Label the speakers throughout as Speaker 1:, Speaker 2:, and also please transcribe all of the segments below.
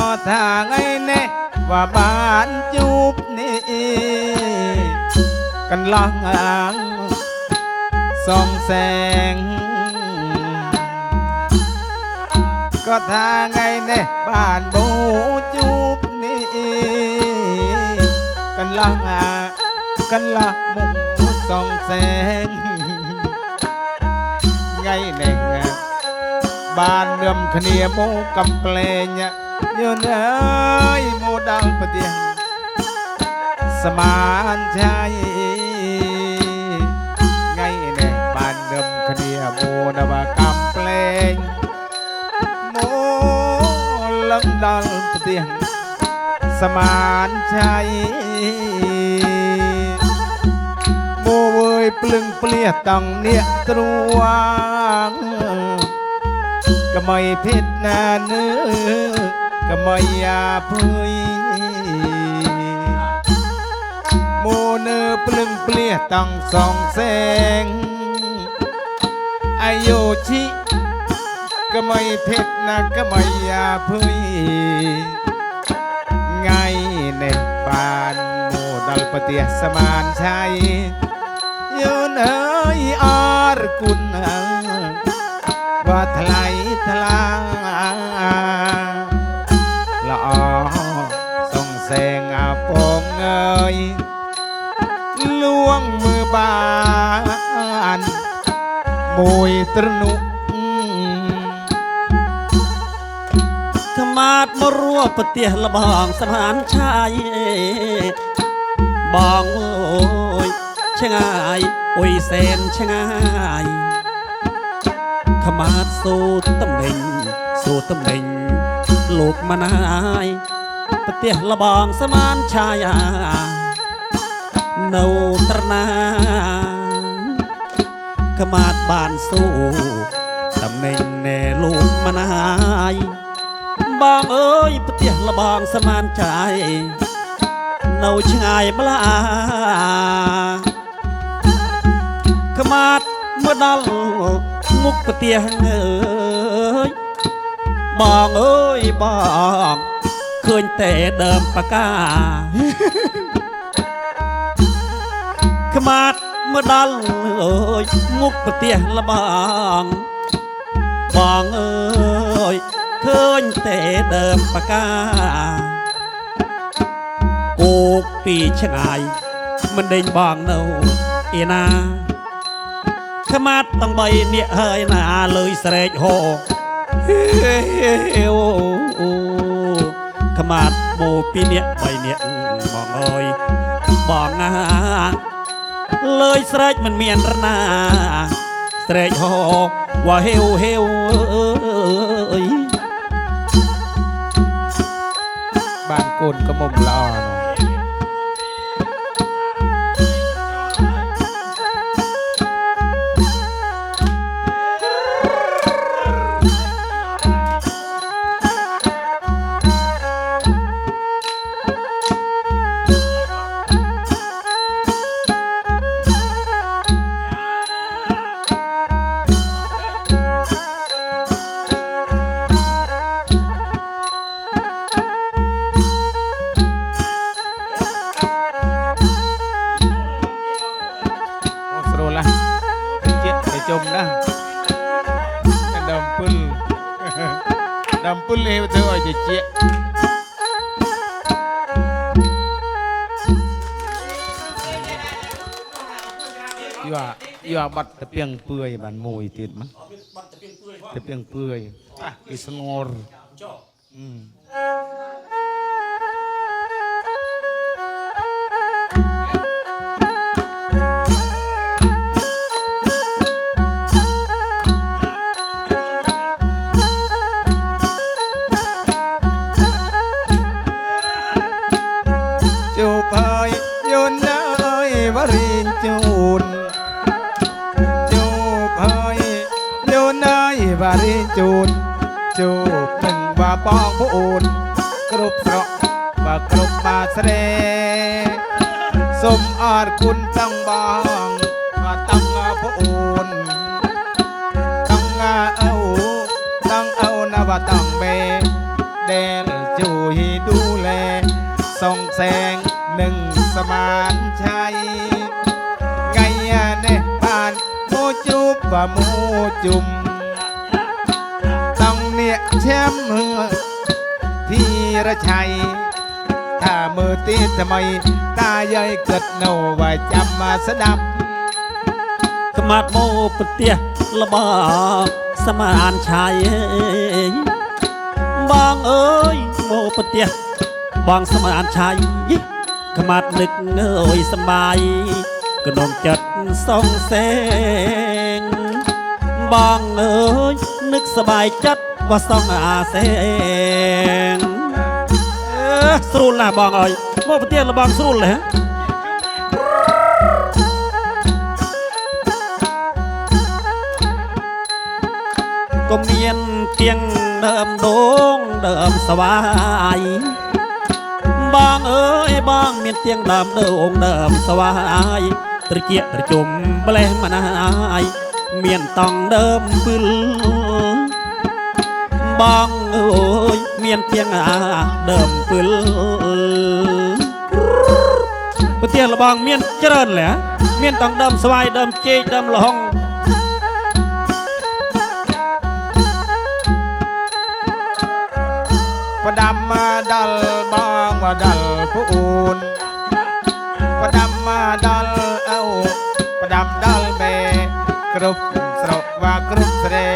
Speaker 1: ก็ทางไอ้แน่ว่าบ้านจูบนี่กันล่องหลังส่องแสง ก็ทางไอ้แน่บ้านบูจูบนี่กันล่องหากันละมุงส่องแสงไงแน่งบ้านเมื่อมขเนียโมกำเปลเนี่ย យន់អើយមកដល់ប្រទេសសមានឆៃថ្ងៃនេះបានរំគ្នាមកដល់កំប្លែងមកលឹងដល់ប្រទេសសមានឆៃមកអើយភ្លឹងភ្លះតង់នេះត្រួងកុំឲ្យភិតណានើ កុំឲ្យអាភុយមកនៅភ្លឹងភ្លះតង់សងសែងអាយុជីកុំឲ្យភិតណាកុំឲ្យអាភុយថ្ងៃនេះបានមកដល់ប្រទេសសមានឆៃយូនអើយអរគុណว่าថ្លៃថ្លាល្អ បានមួយត្រនុក
Speaker 2: ខ្មាតមករួប្រទេសលបងស្មានឆាយបងអើយឆ្ងាយអុយសែនឆ្ងាយខ្មាតសូតំណែងសូតំណែងលោកមនាយប្រទេសលបងស្មានឆាយ នៅត្រណាខ្មាតបានសូតំណែងណែលោកមនាយបងអើយផ្ទះលបងសមានចាយនៅឆ្ងាយម្លាខ្មាតមកដល់មុខផ្ទះអើយបងអើយបងឃើញតែដើមបកា ខ្មាតមកដល់អើយមុខផ្ទះលបងបងអើយឃើញតែដើមបកាគោកពីឆ្ងាយមិនដេញបងនៅឯណាខ្មាតទាំងបីនាក់ហើយណាលើយស្រែកហោអូខ្មាតបូពីរនាក់បីនាក់បងអើយបងណា លើយស្រែកមិនមានរណា ស្រែកហោว่าហេវហេវអើយ
Speaker 1: បានកូនក៏មុំល្អនោះ បាត់ទៅពីងពឿយបានមួយទៀតមកទៅពីងពឿយអាគេស្ងរអឺ ជុំតង់នាកឆាំហឺធីរឆៃថាមើលទីថ្មីតាយាយគិតនៅវាចាំមកស្ដាប់
Speaker 2: ស្មាត់មកប្រទេសលបសមានឆៃបងអើយមកប្រទេសបងសមានឆៃខ្មាត់នឹកអើយសបាយក្នុងចិត្តសងសេ กเอ้ยสบายกระนมจัดสองแสงบองเอ้ยนึกสบายจัดว่าสองอาแสงเออสรุลนะบองเอ้ยโมปเตียละบองสรุลเลยฮะ ก็เมียนเตียงเดิมโดงเดิมสวายบางเอ้ยบาง មានតង់ដើមពឹលបងអើយមានទៀងអាដើមពឹលប្រទេសលបងមានច្រើនលះមានតង់ដើមស្វាយដើមចេកដើមលហុង
Speaker 1: បដាំដល់បងដល់ពូនបដាំដល់ គ្រប់ស្រុកវ៉ាគ្រប់ស្រែ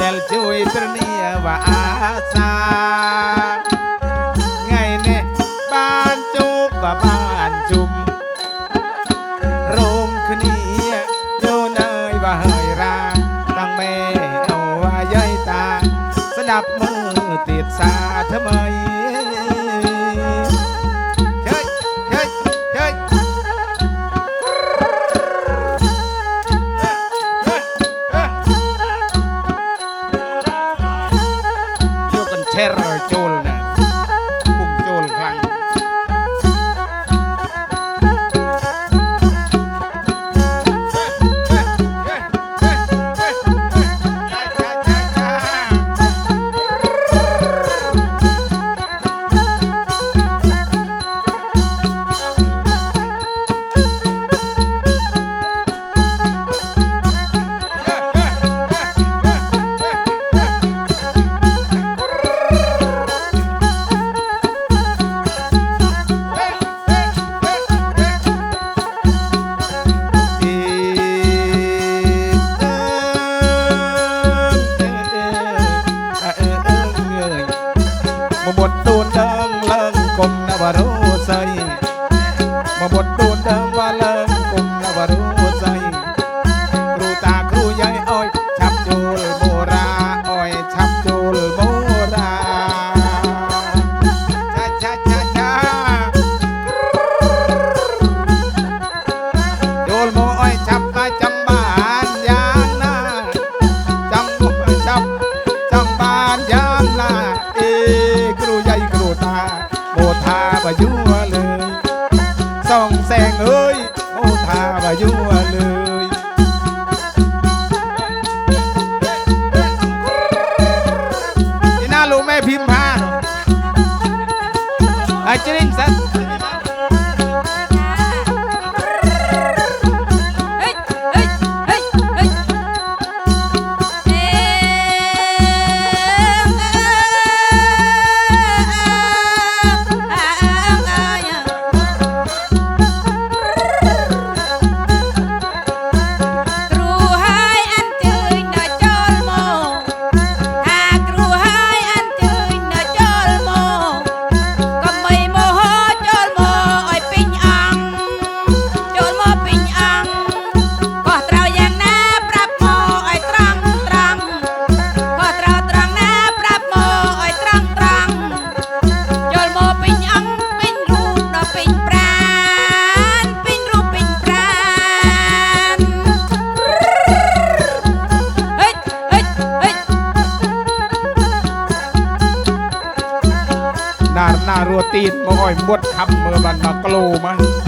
Speaker 1: ដែលជួយព្រះនាវ៉ាអាសាថ្ងៃនេះបានជួបក៏បានជុំរោមគ្នាយោនអើយវ៉ាហើយរាតាំងមេអូអាយតាស្ដាប់មើលទៀតសា ណារណារួទីនមកអើយមុតខំមើលបានមកក្លោមកអេ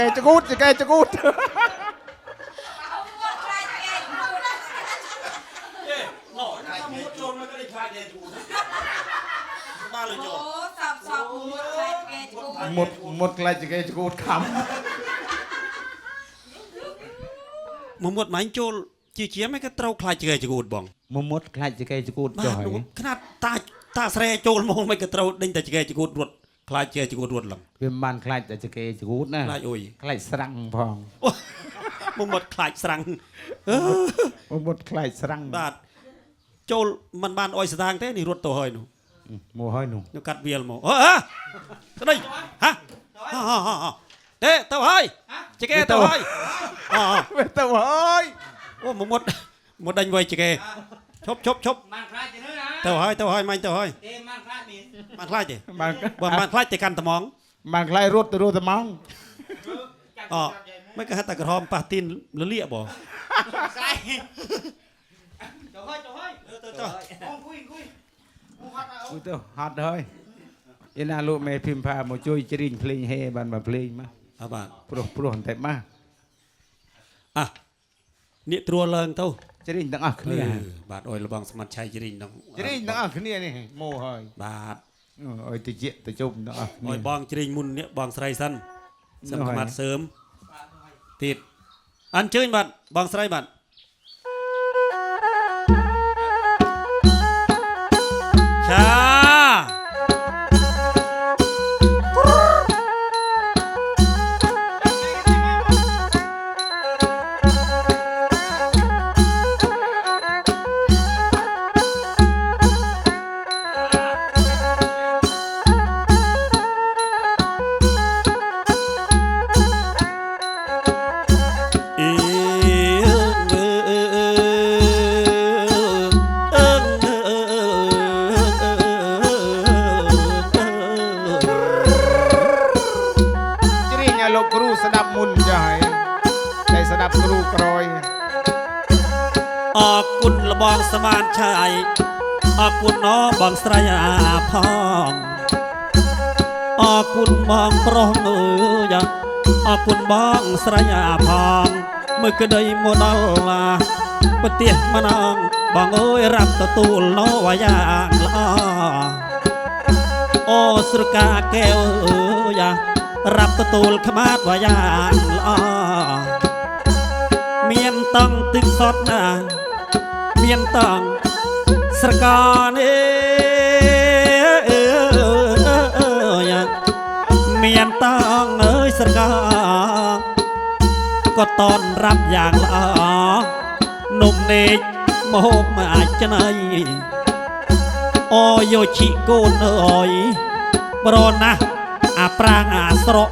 Speaker 1: គេចកូតចកេចកូតមុតមុតខ្លាចចកេចកូតខំមួយមុ
Speaker 2: តម៉ាញ់ចូលជាជាមិនក៏ត្រូវខ្លាចចកេចកូតបង
Speaker 1: មួយមុតខ្លាចច
Speaker 2: កេ
Speaker 1: ច
Speaker 2: កូ
Speaker 1: តចុះ
Speaker 2: ហើយខ្នាតតាតាស្រែចូលមកមិនក៏ត្រូវដេញតែចកេចកូតរត់ ខ្លាចជាចង្កូតរត់ឡើង
Speaker 1: វាមិនបានខ្លាចតែចង្កេចង្កូតណា
Speaker 2: ខ្លាចអុយ
Speaker 1: ខ្លាចស្រាំងផង
Speaker 2: មកមកខ្លាចស្រាំង
Speaker 1: មកមកខ្លាចស្រាំង
Speaker 2: បាទចូលមិនបានអុយស្ដាងទេនេះរត់ទៅហើយនោះ
Speaker 1: មកហើយនោះ
Speaker 2: ខ្ញុំកាត់វាលមកអើស្ដីហ៎ទេទៅហើយចង្កេទៅហើយអូ
Speaker 1: ទៅហើយ
Speaker 2: អូមកមកមកដេញវាយចង្កេឈប់ឈប់ឈប់
Speaker 3: មិនខ្លាចទេ ណា
Speaker 2: ទៅហើយទៅហើយមាញ់ទៅហើយ
Speaker 3: ទេបានខ្លាចនេះ
Speaker 2: បានខ្លាចទេ
Speaker 1: បាន
Speaker 2: បើមិនបានខ្លាចតែកាន់ត្មង
Speaker 1: បានខ្លាចរត់ទៅរត់ទៅមក
Speaker 2: អមិនក៏ហៅតែក្រហមប៉ះទីនលលាកបង
Speaker 3: ខ្លាចទៅហើយទៅហើយ
Speaker 2: ទៅទៅ
Speaker 3: អង្គុយអង្គុយមកហត់អើ
Speaker 1: អ៊ុយទៅហត់ហើយឯណាលោកមេភិមផាមកជួយច្រៀងភ្លេងហេបានមកភ្លេងមក
Speaker 2: អើបាទ
Speaker 1: ព្រោះព្រោះតែមក
Speaker 2: អ่ะនេះត្រួឡើងទៅ
Speaker 1: ច្រៀងទាំងអស់គ្នា
Speaker 2: អឺបាទអុយលបងស្មាត់ឆៃជ្រីងដល់
Speaker 1: ច្រៀងទាំងអស់គ្នានេះមកហើយ
Speaker 2: បាទ
Speaker 1: អើយទៅជាទៅជុំទាំងអស់គ្នា
Speaker 2: អុយបងជ្រីងមុននេះបងស្រីសិនសំ
Speaker 1: នោះហើយ
Speaker 2: ខ្មាត់សើមទៀតអញ្ជើញបាទបងស្រីបាទឆា
Speaker 1: ប
Speaker 2: ងអើយរាប់ទទួលណោវាយ៉ាងល្អអូស្រកាកែវអើយរាប់ទទួលខ្មាតវាយ៉ាងល្អមានតង់ទឹកសតណា មានតង់ស្រកានេះមានតង់អើយស្រកាក៏តនរាប់យ៉ាងល្អនំនេក មហូបមកអាចច្នៃអូយោជីកូនអើយប្រណាស់អាប្រាងអាស្រក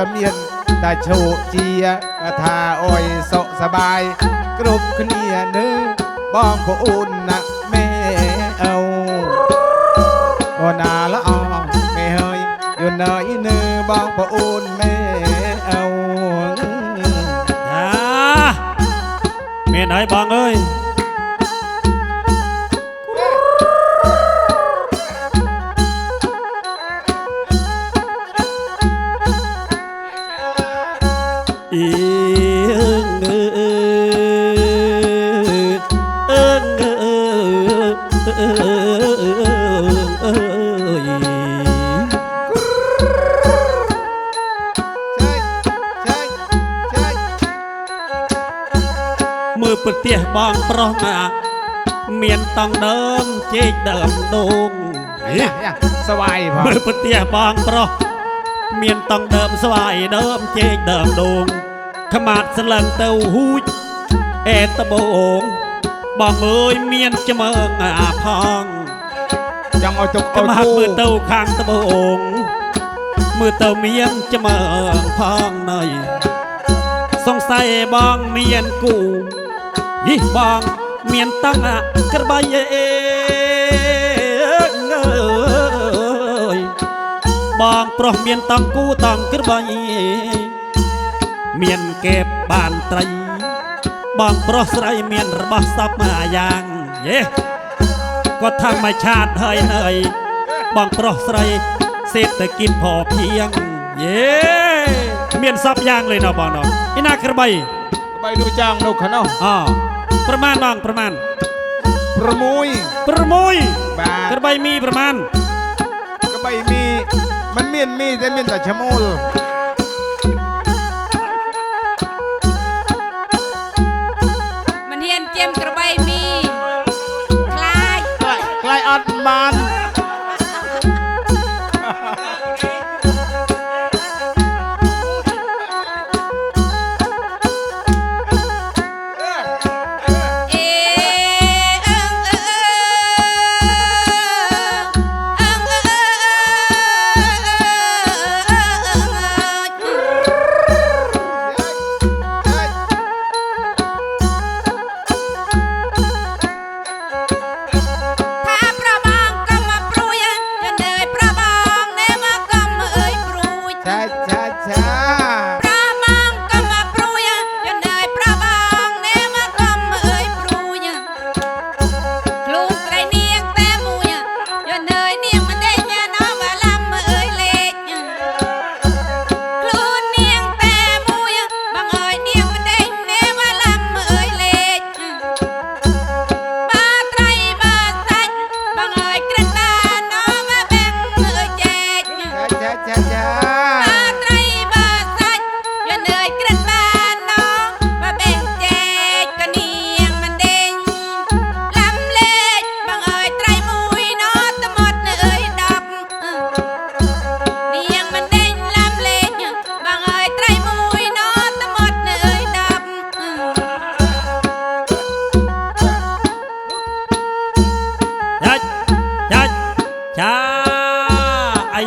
Speaker 4: กระเมียนตาโชเจียกระทาอ้อยสสสบาย กรุบขึ้เนียนือบ้องผู้อุ่นนะแม่เอาโอนาละออแม่เฮยอยู่เนยเนื้อบ้องผู้อุ่นแม่เอา อ่า
Speaker 1: เมียนไอ้องเอ้ย ផង
Speaker 2: មើលប្រទេសបងប្រុសមានតង់ដើមស្វាយដើមជែកដើមដូងខ្មាតស្លឹងទៅហួចអេតបងបងអើយមានច្មើងអាផង
Speaker 1: ចង់ឲ្យទុក
Speaker 2: ខ្ឲ្យមាត
Speaker 1: គូ
Speaker 2: មើលទៅខាងត្បូងមើលទៅមានច្មើងផងណៃសង្ស័យបងមានគូយីបងមានតាំងអាក្របីអេ បងប្រុសមានតង់គូតង់គ្រឹះបងមានកេបបានត្រី បងប្រុសស្រីមានរបស់សពមួយយ៉ាងយេគាត់ធម្មឆាតហើយនៅបងប្រុសស្រីសេតតែគិតព្រភៀងយេមានសពយ៉ាងលេណោះបងណោះឯណាក្របីក្រ
Speaker 1: បីនោះចាំងនោះខាងនោះ
Speaker 2: អូប្រមាណបងប្រមាណ
Speaker 1: 6
Speaker 2: 6
Speaker 1: បាទ
Speaker 2: ក្របីមីប្រមាណ
Speaker 1: ក្របីមី มันមានមីតែមានតែឈ្មោល
Speaker 4: មិន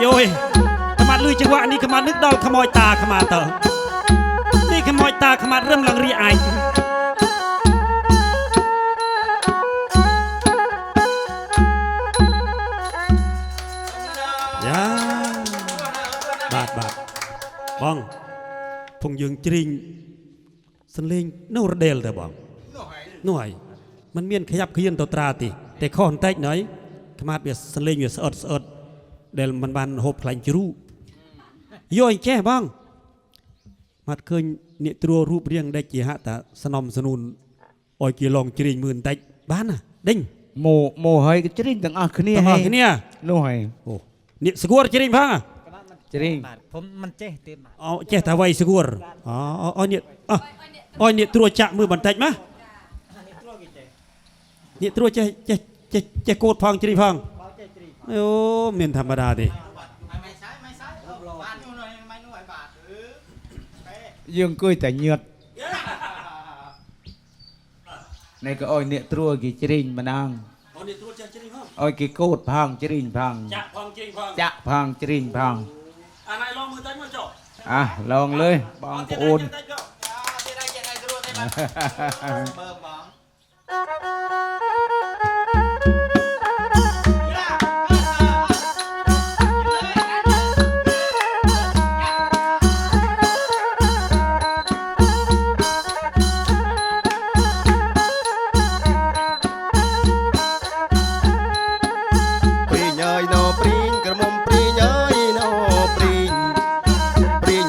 Speaker 1: អា
Speaker 2: យយខ្មាត់លឺចង្វាក់នេះខ្មាត់នឹកដល់ខ្មោចតាខ្មាត់តើនេះខ្មោចតាខ្មាត់រឹមឡើងរីអាចយ៉ាបាទបាទបងភងយើងជ្រីងសន្លេងនៅរដែលតើបងនោះហើយมันមានខយ៉ាប់ខៀនទៅត្រាទីតែខុសបន្តិចណយខ្មាត់វាសន្លេងវាស្អិតស្អិត ដែលมันបានហូបខ្លាញ់ជ្រូកយកអីចេះបងមាត់ឃើញអ្នកត្រួរូបរាងដេចជាហាក់តាស្នំស្នូនអោយគេឡងជ្រីងមើលបន្តិចបានណាដេញ
Speaker 1: មោមោហើយក៏ជ្រីងទាំងអស់គ្នា
Speaker 2: ទាំងអស់គ្នា
Speaker 1: នោះហើយ
Speaker 2: អូនេះស្គួរជ្រីងផងហ៎
Speaker 1: ជ្រីង
Speaker 5: បាទผมមិនចេះទេបាទ
Speaker 2: អោចេះតែវៃស្គួរអូអោនេះអោអោនេះត្រួចាក់មើលបន្តិចមកនេះត្រួចេះចេះចេះចេះកូតផងជ្រីងផង អូមានធម្មតាទេ
Speaker 3: Mày sai, mày sai. Bạn nu rồi, mày nu phải bạn. Ừ. Thế.
Speaker 1: យើងអង្គុយតែញើតនេះក៏អោយអ្នកត្រួគេជ្រីងម្ដង
Speaker 2: អូនេះត្រួចេះជ្រីងផង
Speaker 1: អោយគេកូតផងជ្រីងផង
Speaker 2: ចាក់ផងជ្រីងផង
Speaker 1: ចាក់ផងជ្រីងផង
Speaker 2: អាណៃឡងមើលតែមើលចុះ
Speaker 1: អះឡងលើបងប្អូន
Speaker 3: À, thế đây, chuyện này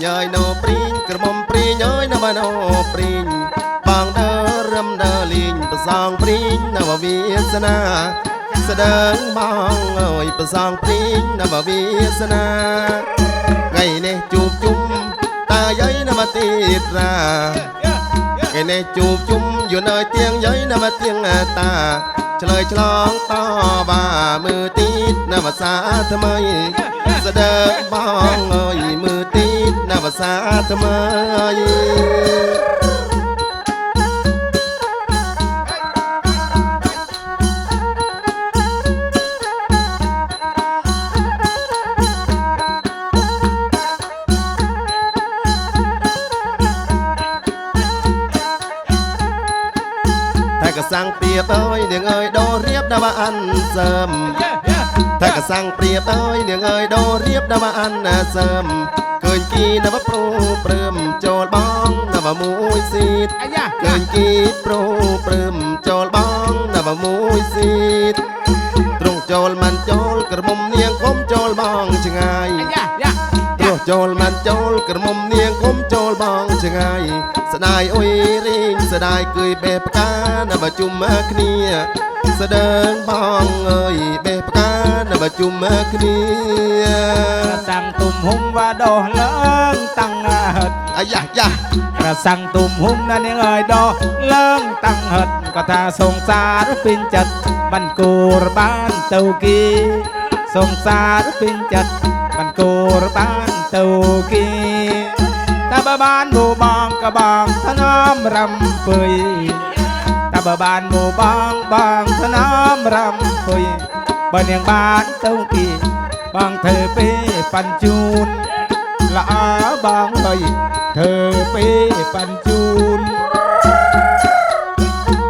Speaker 6: ញើយណោព្រីងក្រមុំព្រីញើយណោមណោព្រីងបងដើរឹមដើរលេងប្រសងព្រីងណវវាសនាស្ដើងបងអើយប្រសងព្រីងណវវាសនាថ្ងៃនេះជួបជុំតាយាយណមកទៀតរាថ្ងៃនេះជួបជុំយន់អើយទៀងយាយណាមកទៀងតាឆ្លើយឆ្លងតបាមើលទីតណាភាសាថ្មីស្ដើងបងអើយមើលទីត ណាភាសាថ្មីតែកសាំងព្រៀបអើយនាងអើយដោរៀបដល់អានសើមតែកសាំងព្រៀបអើយនាងអើយដោរៀបដល់អានសើម ឃើញគីនៅប្រូព្រឹមចូលបងនៅមួយស៊ីត
Speaker 1: អាយ៉ា
Speaker 6: ឃើញគីប្រូព្រឹមចូលបងនៅមួយស៊ីតត្រង់ចូលមិនចូលក្រមុំនាងគុំចូលបងឆ្ងាយ
Speaker 1: អាយ៉ាយ៉ា
Speaker 6: ព្រោះចូលមិនចូលក្រមុំនាងគុំចូលបងឆ្ងាយ ស្ដាយអុយរីងស្ដាយគយបេះផ្កានៅបើជុំគ្នាស្ដើងបងអើយបេះផ្កានៅបើជុំគ្នា
Speaker 1: ប្រសាំងទុំហុំវ៉ាដោះឡើងតាំងហិត
Speaker 6: អាយ៉ាយ៉ា
Speaker 1: ប្រសាំងទុំហុំណានាងអើយដោះឡើងតាំងហិតក៏ថាសងសារពេញចិត្តបានគូរបានទៅគីសងសារពេញចិត្តបានគូរបានទៅគី តែបើបានបូបងក៏បងថ្នមរំពើយតែបើបានបូបងបងថ្នមរំពើយបើនាងបានទៅគីបងធ្វើពេលប៉ាន់ជូនល្អបងអើយធ្វើពេលប៉ាន់ជូន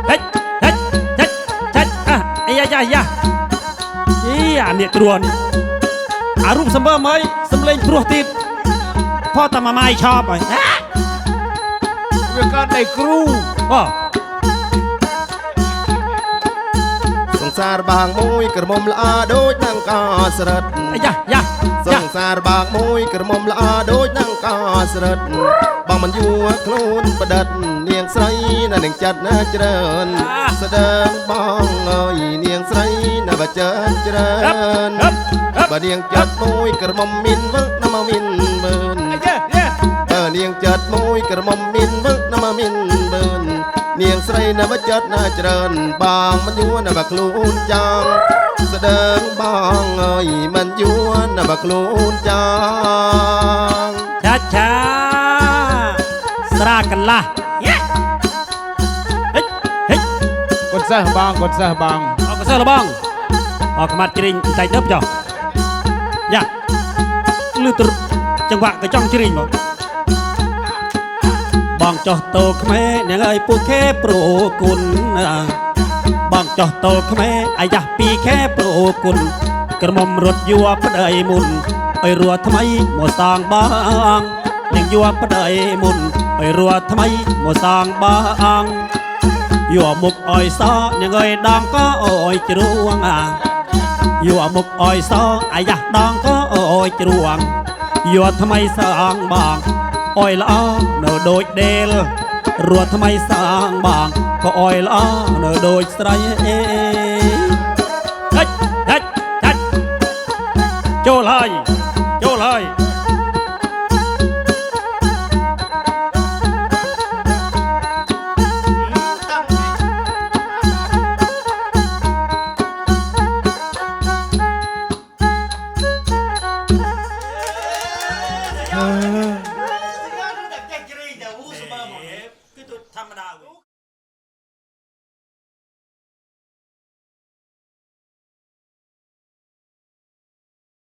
Speaker 2: ហិចហិចហិចហិចអាអាយ៉ាយ៉ាយ៉ាអីអានេះត្រួនអារូបសម្បើមើលសំលេងព្រោះទៀត ផោះតែមួយម៉ាយឆប់ហើយអា
Speaker 1: វាក៏ដៃគ្រូ
Speaker 2: អូ
Speaker 6: សង្សារបាងមួយក្រមុំល្អដូចនឹងកស្រិត
Speaker 2: អាយ៉ាយ៉ា
Speaker 6: ស
Speaker 2: យ៉ា
Speaker 6: ង្សារបាងមួយក្រមុំល្អដូចនឹងកស្រិតបងមិនយួរខ្លួនប្រឌិតនាងស្រីនៅនឹងចិត្តណាច្រើនស្ដើងបងអើយនាងស្រីនៅបើចិត្តច្រើ
Speaker 2: ហឹប
Speaker 6: ន
Speaker 2: ហឹបហឹប
Speaker 6: បើនាងចិត្តមួយក្រមុំមានវឹកណាមកមានមើន
Speaker 1: អាយ៉ាយ៉ា
Speaker 6: បើ នាងចិត្តមួយក្រមុំមានវឹកណាមកមានមើននាងស្រីនៅបើចិត្តណាច្រើនបងមិនយួរនៅបើខ្លួនចង់ស្ដើងបងអើយមិនយួរនៅបើខ្លួនចង់
Speaker 2: ឆាឆាស្រាកន្លះយ៉ាហិចហិច
Speaker 1: កូនសិស្សបងកូនសិស្សបង
Speaker 2: អរគុណសិស្សលបងអរខ្មាត់ជ្រីងបន្តិចទៅចុះយ៉ាលឺទ្រចង្វាក់ក៏ចង់ជ្រៀងមក បងចោះតោខ្មែរអ្នកអើយពួកខេប្រគុណបងចោះតោខ្មែរអាយ៉ាស់ពីខេប្រគុណក្រមុំរត់យួរប្តីមុនឲ្យរួថ្មីមកសាងបងនឹងយួរប្តីមុនឲ្យរួថ្មីមកសាងបងយកមុខអោយសនឹងអើយដងក៏អោយជ្រួងអាយកមុខអយសអាយ៉ាស់ដងក៏អយជ្រួងយកថ្មីសាងបង អយល្អនៅដូចដេលរត់ថ្មីសាងបងក៏អយល្អនៅដូចស្រីអេដាច់ដាច់ដាច់ចូលហើយចូលហើយ